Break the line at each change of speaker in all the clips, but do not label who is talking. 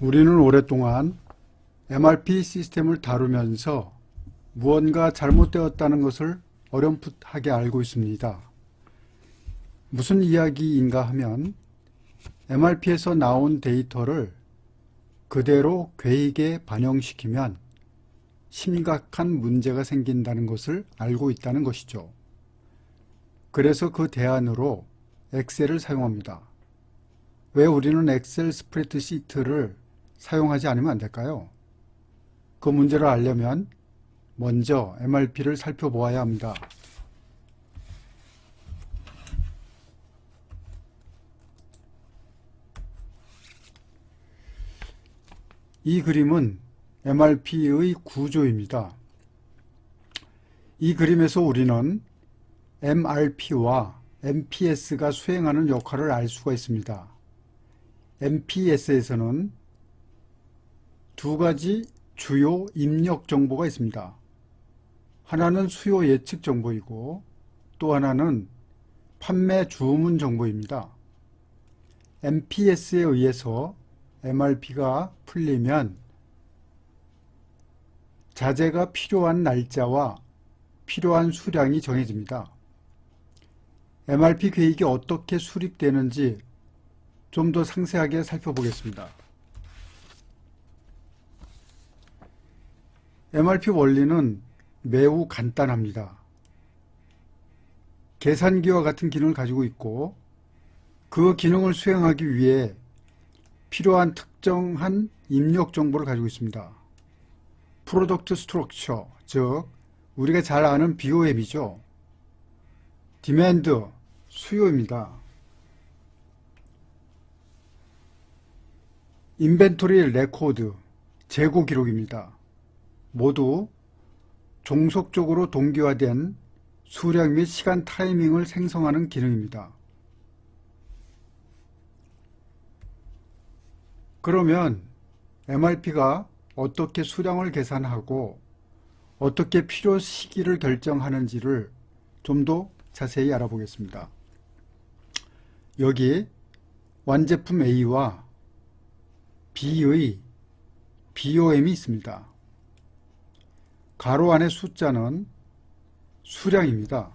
우리는 오랫동안 MRP 시스템을 다루면서 무언가 잘못되었다는 것을 어렴풋하게 알고 있습니다. 무슨 이야기인가 하면 MRP에서 나온 데이터를 그대로 괴익에 반영시키면 심각한 문제가 생긴다는 것을 알고 있다는 것이죠. 그래서 그 대안으로 엑셀을 사용합니다. 왜 우리는 엑셀 스프레드시트를 사용하지 않으면 안 될까요? 그 문제를 알려면 먼저 MRP를 살펴보아야 합니다. 이 그림은 MRP의 구조입니다. 이 그림에서 우리는 MRP와 MPS가 수행하는 역할을 알 수가 있습니다. MPS에서는 두 가지 주요 입력 정보가 있습니다. 하나는 수요 예측 정보이고 또 하나는 판매 주문 정보입니다. MPS에 의해서 MRP가 풀리면 자재가 필요한 날짜와 필요한 수량이 정해집니다. MRP 계획이 어떻게 수립되는지 좀 더 상세하게 살펴보겠습니다. MRP 원리는 매우 간단합니다. 계산기와 같은 기능을 가지고 있고 그 기능을 수행하기 위해 필요한 특정한 입력 정보를 가지고 있습니다. 프로덕트 스트럭처, 즉 우리가 잘 아는 BOM이죠. 디맨드, 수요입니다. 인벤토리 레코드, 재고 기록입니다. 모두 종속적으로 동기화된 수량 및 시간 타이밍을 생성하는 기능입니다. 그러면 MRP가 어떻게 수량을 계산하고 어떻게 필요 시기를 결정하는지를 좀 더 자세히 알아보겠습니다. 여기 완제품 A와 B의 BOM이 있습니다. 가로 안의 숫자는 수량입니다.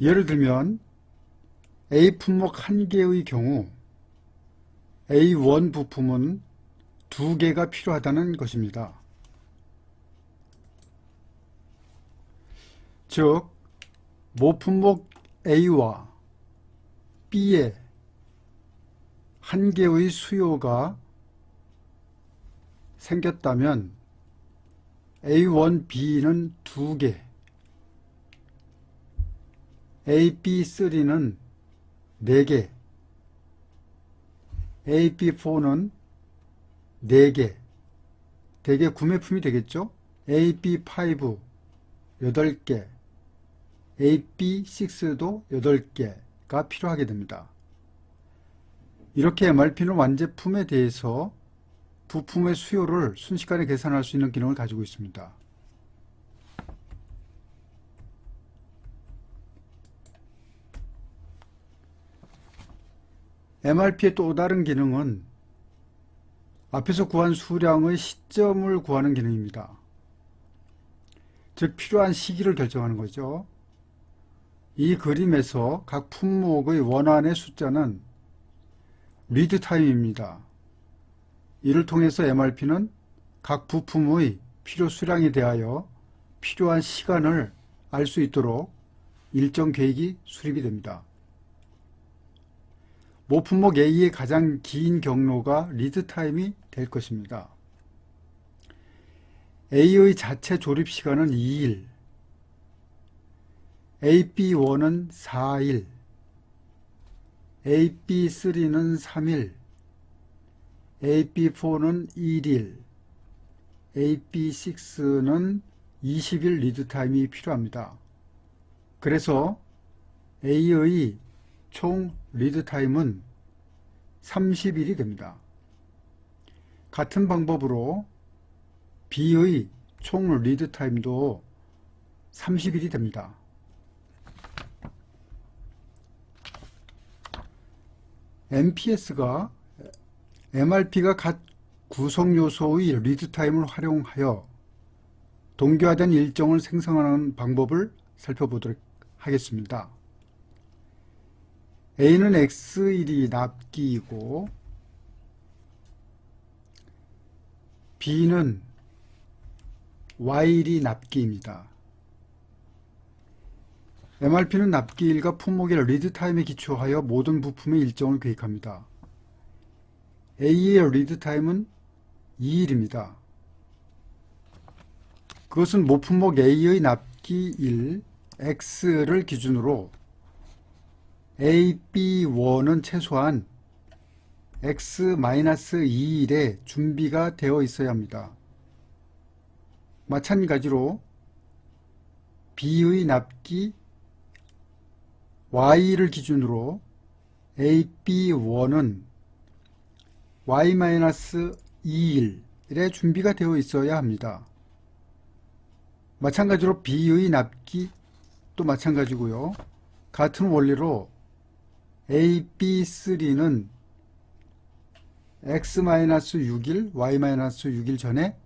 예를 들면 A 품목 한 개의 경우 A1 부품은 두 개가 필요하다는 것입니다. 즉, 모품목 A와 B의 한 개의 수요가 생겼다면 A1, B는 두 개, AP3는 네 개, AP4는 네 개, 대개 구매품이 되겠죠? AP5 여덟 개, AP6도 여덟 개가 필요하게 됩니다. 이렇게 MRP는 완제품에 대해서 부품의 수요를 순식간에 계산할 수 있는 기능을 가지고 있습니다. MRP의 또 다른 기능은 앞에서 구한 수량의 시점을 구하는 기능입니다. 즉 필요한 시기를 결정하는 거죠. 이 그림에서 각 품목의 원안의 숫자는 리드 타임입니다. 이를 통해서 MRP는 각 부품의 필요 수량에 대하여 필요한 시간을 알 수 있도록 일정 계획이 수립이 됩니다. 모품목 A의 가장 긴 경로가 리드 타임이 될 것입니다. A의 자체 조립 시간은 2일, AP1은 4일, AP3는 3일, AP4는 1일, AP6는 20일 리드 타임이 필요합니다. 그래서 A의 총 리드 타임은 30일이 됩니다. 같은 방법으로 B의 총 리드 타임도 30일이 됩니다. MPS가 MRP가 각 구성 요소의 리드 타임을 활용하여 동기화된 일정을 생성하는 방법을 살펴보도록 하겠습니다. A는 X1이 납기이고 B는 Y1이 납기입니다. MRP는 납기일과 품목의 리드 타임에 기초하여 모든 부품의 일정을 계획합니다. A의 리드 타임은 2일입니다. 그것은 모품목 A의 납기 1, X를 기준으로 A, B1은 최소한 X-2일에 준비가 되어 있어야 합니다. 마찬가지로 B의 납기 Y를 기준으로 A, B1은 Y-2일에 준비가 되어 있어야 합니다. 마찬가지로 B의 납기 또 마찬가지고요. 같은 원리로 A, B, 3는 X-6일, Y-6일 전에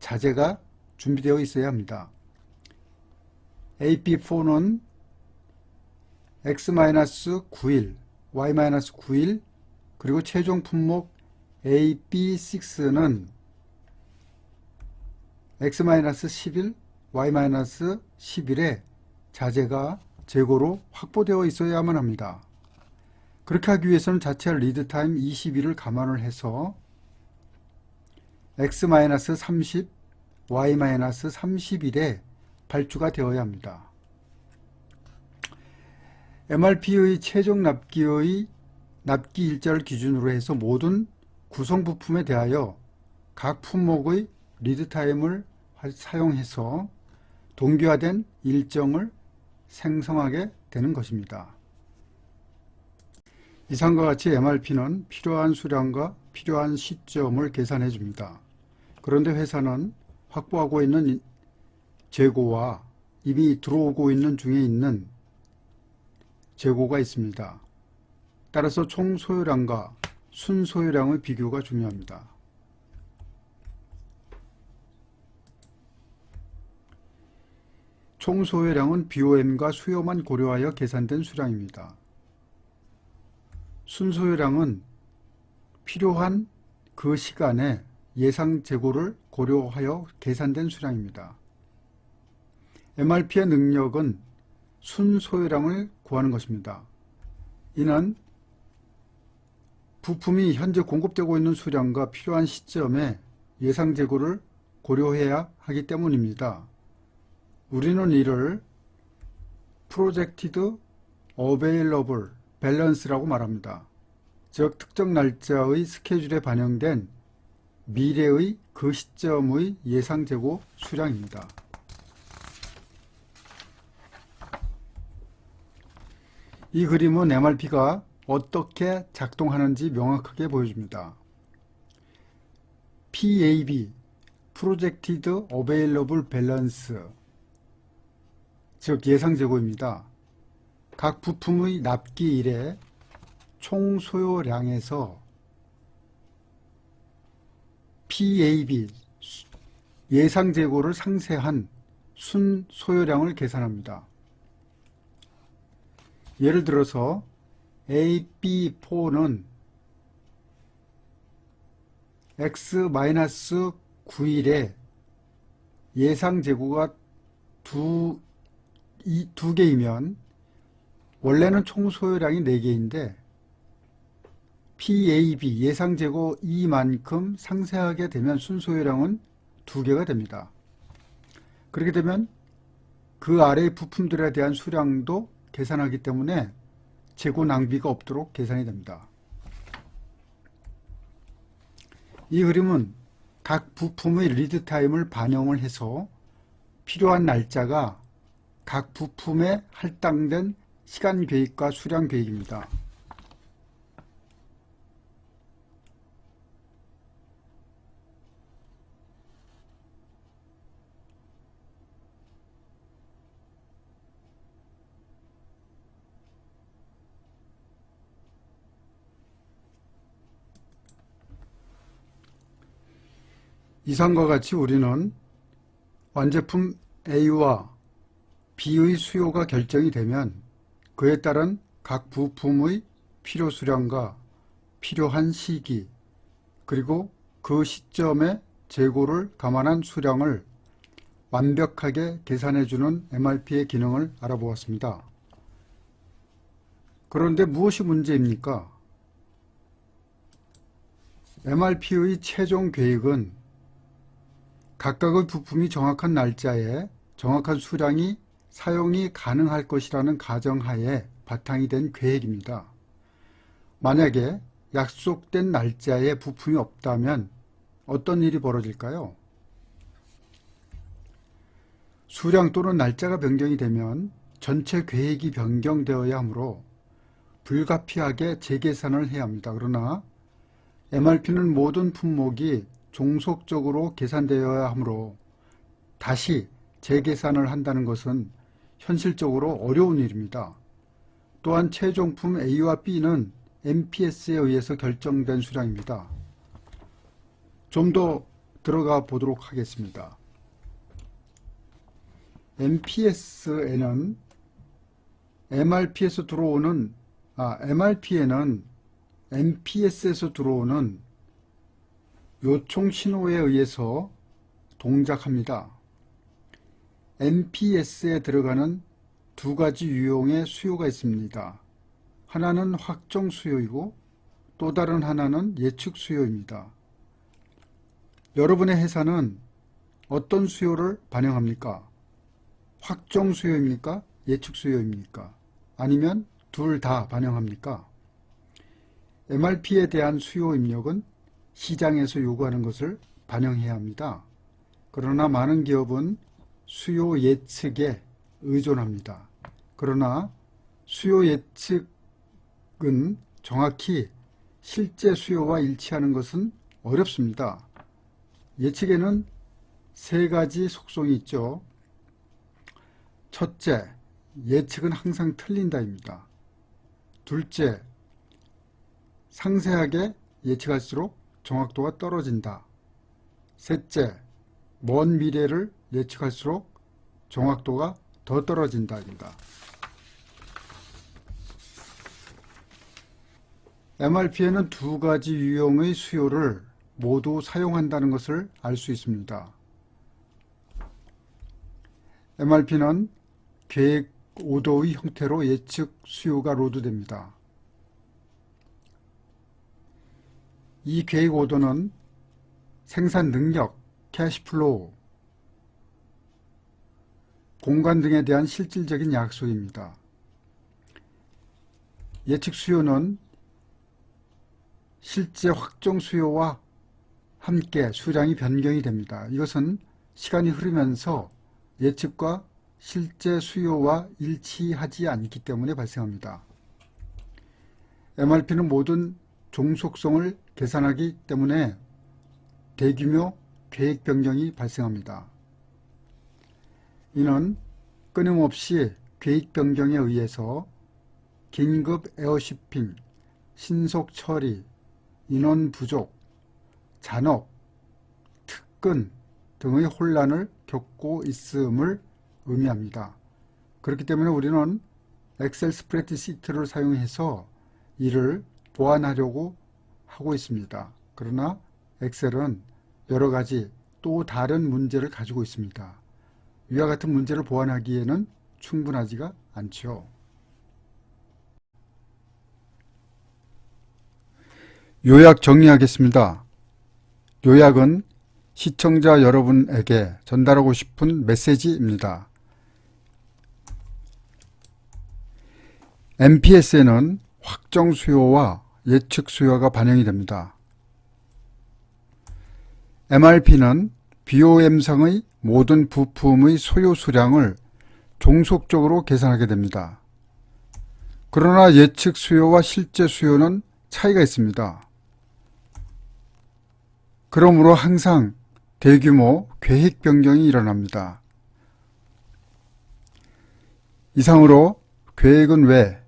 자재가 준비되어 있어야 합니다. AP4는 X-9일, Y-9일, 그리고 최종 품목 AP6는 X-11일, Y-11에 자재가 재고로 확보되어 있어야만 합니다. 그렇게 하기 위해서는 자체 리드 타임 20일을 감안을 해서 X-30, Y-30일에 발주가 되어야 합니다. MRP의 최종 납기의 납기 일자를 기준으로 해서 모든 구성 부품에 대하여 각 품목의 리드 타임을 사용해서 동기화된 일정을 생성하게 되는 것입니다. 이상과 같이 MRP는 필요한 수량과 필요한 시점을 계산해 줍니다. 그런데 회사는 확보하고 있는 재고와 이미 들어오고 있는 중에 있는 재고가 있습니다. 따라서 총 소요량과 순소요량의 비교가 중요합니다. 총 소요량은 BOM과 수요만 고려하여 계산된 수량입니다. 순소요량은 필요한 그 시간에 예상 재고를 고려하여 계산된 수량입니다. MRP의 능력은 순소요량을 구하는 것입니다. 이는 부품이 현재 공급되고 있는 수량과 필요한 시점에 예상 재고를 고려해야 하기 때문입니다. 우리는 이를 Projected Available Balance라고 말합니다. 즉 특정 날짜의 스케줄에 반영된 미래의 그 시점의 예상 재고 수량입니다. 이 그림은 MRP가 어떻게 작동하는지 명확하게 보여줍니다. PAB, Projected Available Balance, 즉 예상 재고입니다. 각 부품의 납기일에 총 소요량에서 PAB, 예상 재고를 상세한 순 소요량을 계산합니다. 예를 들어서 AB4는 X-9일에 예상 재고가 두, 이, 두 개이면 원래는 총 소요량이 4개인데 PAB 예상 재고 이만큼 상세하게 되면 순소요량은 2개가 됩니다. 그렇게 되면 그 아래 부품들에 대한 수량도 계산하기 때문에 재고 낭비가 없도록 계산이 됩니다. 이 그림은 각 부품의 리드 타임을 반영을 해서 필요한 날짜가 각 부품에 할당된 시간 계획과 수량 계획입니다. 이상과 같이 우리는 완제품 A와 B의 수요가 결정이 되면 그에 따른 각 부품의 필요 수량과 필요한 시기 그리고 그 시점에 재고를 감안한 수량을 완벽하게 계산해주는 MRP의 기능을 알아보았습니다. 그런데 무엇이 문제입니까? MRP의 최종 계획은 각각의 부품이 정확한 날짜에 정확한 수량이 사용이 가능할 것이라는 가정하에 바탕이 된 계획입니다. 만약에 약속된 날짜에 부품이 없다면 어떤 일이 벌어질까요? 수량 또는 날짜가 변경이 되면 전체 계획이 변경되어야 하므로 불가피하게 재계산을 해야 합니다. 그러나 MRP는 모든 품목이 종속적으로 계산되어야 하므로 다시 재계산을 한다는 것은 현실적으로 어려운 일입니다. 또한 최종품 A와 B는 MPS에 의해서 결정된 수량입니다. 좀 더 들어가 보도록 하겠습니다. MPS에는 MRP에서 들어오는 아, MRP에는 MPS에서 들어오는 요청 신호에 의해서 동작합니다. MPS에 들어가는 두 가지 유형의 수요가 있습니다. 하나는 확정 수요이고 또 다른 하나는 예측 수요입니다. 여러분의 회사는 어떤 수요를 반영합니까? 확정 수요입니까? 예측 수요입니까? 아니면 둘 다 반영합니까? MRP에 대한 수요 입력은 시장에서 요구하는 것을 반영해야 합니다. 그러나 많은 기업은 수요 예측에 의존합니다. 그러나 수요 예측은 정확히 실제 수요와 일치하는 것은 어렵습니다. 예측에는 세 가지 속성이 있죠. 첫째, 예측은 항상 틀린다입니다. 둘째, 상세하게 예측할수록 정확도가 떨어진다. 셋째, 먼 미래를 예측할수록 정확도가 더 떨어진다 입니다. MRP에는 두 가지 유형의 수요를 모두 사용한다는 것을 알 수 있습니다. MRP는 계획 오더의 형태로 예측 수요가 로드됩니다. 이 계획 오더는 생산 능력, 캐시플로우, 공간 등에 대한 실질적인 약속입니다. 예측 수요는 실제 확정 수요와 함께 수량이 변경이 됩니다. 이것은 시간이 흐르면서 예측과 실제 수요와 일치하지 않기 때문에 발생합니다. MRP는 모든 종속성을 계산하기 때문에 대규모 계획 변경이 발생합니다. 이는 끊임없이 계획 변경에 의해서 긴급 에어시핑, 신속 처리, 인원 부족, 잔업, 특근 등의 혼란을 겪고 있음을 의미합니다. 그렇기 때문에 우리는 엑셀 스프레드시트를 사용해서 이를 보완하려고 하고 있습니다. 그러나 엑셀은 여러 가지 또 다른 문제를 가지고 있습니다. 위와 같은 문제를 보완하기에는 충분하지가 않죠. 요약 정리하겠습니다. 요약은 시청자 여러분에게 전달하고 싶은 메시지입니다. MPS에는 확정 수요와 예측 수요가 반영이 됩니다. MRP는 BOM상의 모든 부품의 소요 수량을 종속적으로 계산하게 됩니다. 그러나 예측 수요와 실제 수요는 차이가 있습니다. 그러므로 항상 대규모 계획 변경이 일어납니다. 이상으로 계획은 왜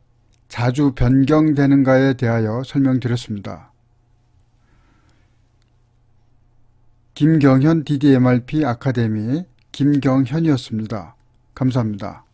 자주 변경되는가에 대하여 설명드렸습니다. 김경현 DDMRP 아카데미 김경현이었습니다. 감사합니다.